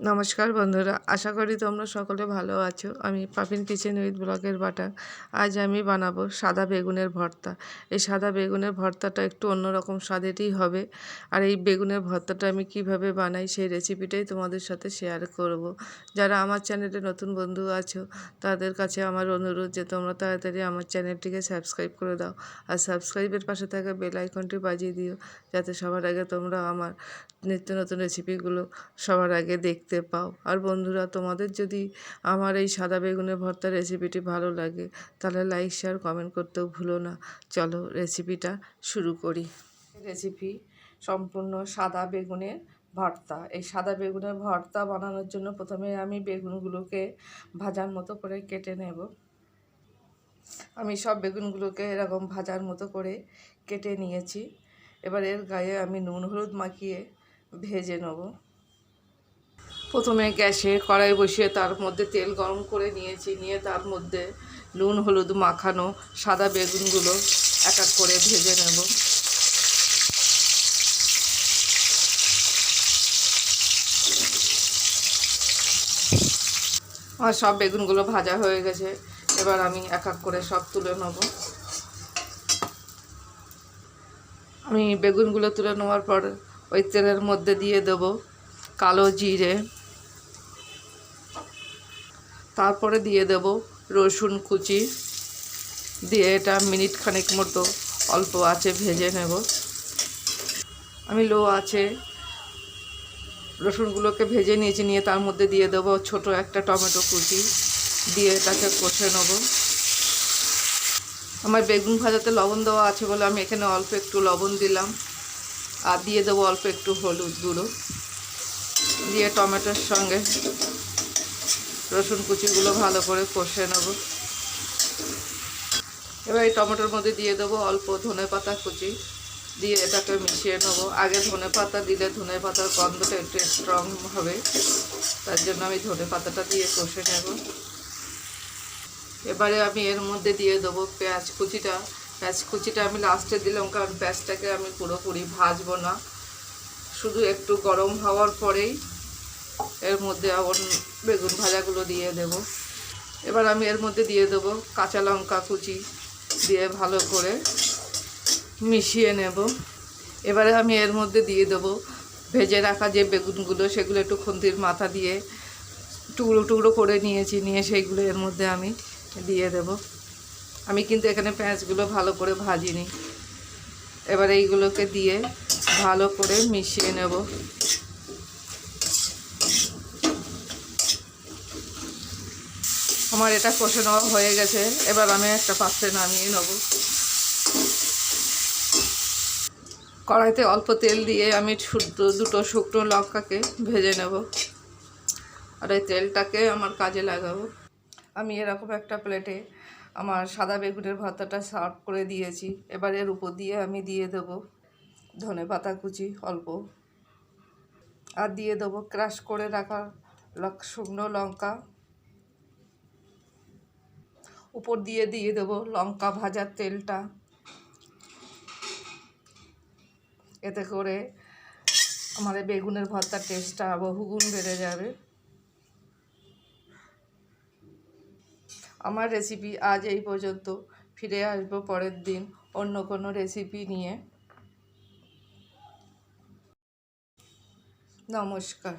নমস্কার বন্ধুরা, আশা করি তোমরা সকলে ভালো আছো। আমি পাপিন কিচেন উইথ ব্লগের বাটা। আজ আমি বানাবো সাদা বেগুনের ভর্তা। এই সাদা বেগুনের ভর্তাটা একটু অন্যরকম স্বাদেরই হবে। আর এই বেগুনের ভর্তাটা আমি কীভাবে বানাই সেই রেসিপিটাই তোমাদের সাথে শেয়ার করব। যারা আমার চ্যানেলে নতুন বন্ধু আছো, তাদের কাছে আমার অনুরোধ যে তোমরা তাড়াতাড়ি আমার চ্যানেলটিকে সাবস্ক্রাইব করে দাও। আর সাবস্ক্রাইবের পাশে থাকা বেল আইকনটি বাজিয়ে দিও, যাতে সবার আগে তোমরা আমার নিত্য নতুন রেসিপিগুলো সবার আগে দেখতে পাও। আর বন্ধুরা, তোমাদের যদি আমার এই সাদা বেগুনের ভর্তা রেসিপিটি ভালো লাগে, তাহলে লাইক শেয়ার কমেন্ট করতেও ভুলো না। চলো রেসিপিটা শুরু করি। রেসিপি সম্পূর্ণ সাদা বেগুনের ভর্তা। এই সাদা বেগুনের ভর্তা বানানোর জন্য প্রথমে আমি বেগুনগুলোকে ভাজার মতো করে কেটে নেব। আমি সব বেগুনগুলোকে এরকম ভাজার মতো করে কেটে নিয়েছি। এবার এর গায়ে আমি নুন, হলুদ মাখিয়ে ভেজে নেব। প্রথমে গ্যাসে কড়াই বসিয়ে তার মধ্যে তেল গরম করে নিয়েছি। নিয়ে তার মধ্যে নুন, হলুদ মাখানো সাদা বেগুনগুলো এক এক করে ভেজে নেব। আমার সব বেগুনগুলো ভাজা হয়ে গেছে। এবার আমি এক এক করে সব তুলে নেব। আমি বেগুনগুলো তুলে নেওয়ার পর ওই তেলের মধ্যে দিয়ে দেব কালো জিরে তারপরে দিয়ে দেব রসুন কুচি। দিয়ে এটা মিনিট খানেক মতো অল্প আছে ভেজে নেব। আমি লো আছে রসুনগুলোকে ভেজে নিয়েছি, নিয়ে তার মধ্যে দিয়ে দেব ছোট একটা টমেটো কুচি। দিয়ে এটাকে কষে নেব। আমার বেগুন ভাজাতে লবণ দেওয়া আছে বলে আমি এখানে অল্প একটু লবণ দিলাম। আর দিয়ে দেবো অল্প একটু হলুদ গুঁড়ো। দিয়ে টমেটোর সঙ্গে রসুন কুচিগুলো ভালো করে কষে নেব। এবার এই টমেটোর মধ্যে দিয়ে দেবো অল্প ধনে পাতা কুচি। দিয়ে এটাকে মিশিয়ে নেব। আগে ধনে পাতা দিলে ধনে পাতার গন্ধটা একটু স্ট্রং হবে। তার জন্য আমি ধনে পাতাটা দিয়ে কষে নেব। এবারে আমি এর মধ্যে দিয়ে দেবো পেঁয়াজ কুচিটা। পেঁয়াজ কুচিটা আমি লাস্টে দিলাম কারণ পেঁয়াজটাকে আমি পুরোপুরি ভাজবো না। শুধু একটু গরম হওয়ার পরেই এর মধ্যে আবার বেগুন ভাজাগুলো দিয়ে দেব। এবার আমি এর মধ্যে দিয়ে দেব কাঁচা লঙ্কা কুচি দিয়ে ভালো করে মিশিয়ে নেব। এবারে আমি এর মধ্যে দিয়ে দেব ভেজে রাখা যে বেগুনগুলো, সেগুলো একটু খুন্তির মাথা দিয়ে টুকরো টুকরো করে নিয়েছি, নিয়ে সেইগুলো এর মধ্যে আমি দিয়ে দেব। আমি কিন্তু এখানে পেঁয়াজগুলো ভালো করে ভাজিনি। এবার এইগুলোকে দিয়ে ভালো করে মিশিয়ে নেব। আমার এটা কষে নেওয়া হয়ে গেছে। এবার আমি একটা পাত্রে নামিয়ে নেব। কড়াইতে অল্প তেল দিয়ে আমি শুদ্ধ দুটো শুকনো লঙ্কাকে ভেজে নেব। আর এই তেলটাকে আমার কাজে লাগাবো। আমি এরকম একটা প্লেটে আমার সাদা বেগুনের ভর্তাটা সার্ভ করে দিয়েছি। এবার এর উপর দিয়ে আমি দিয়ে দেব ধনে পাতা কুচি অল্প। আর দিয়ে দেবো ক্রাশ করে রাখা শুকনো লঙ্কা। উপর দিয়ে দিয়ে দেবো লঙ্কা ভাজার তেলটা। এতে করে আমার বেগুনের ভর্তার টেস্টটা বহুগুণ বেড়ে যাবে। আমার রেসিপি আজ এই পর্যন্ত। ফিরে আসব পরের দিন অন্য কোনো রেসিপি নিয়ে। নমস্কার।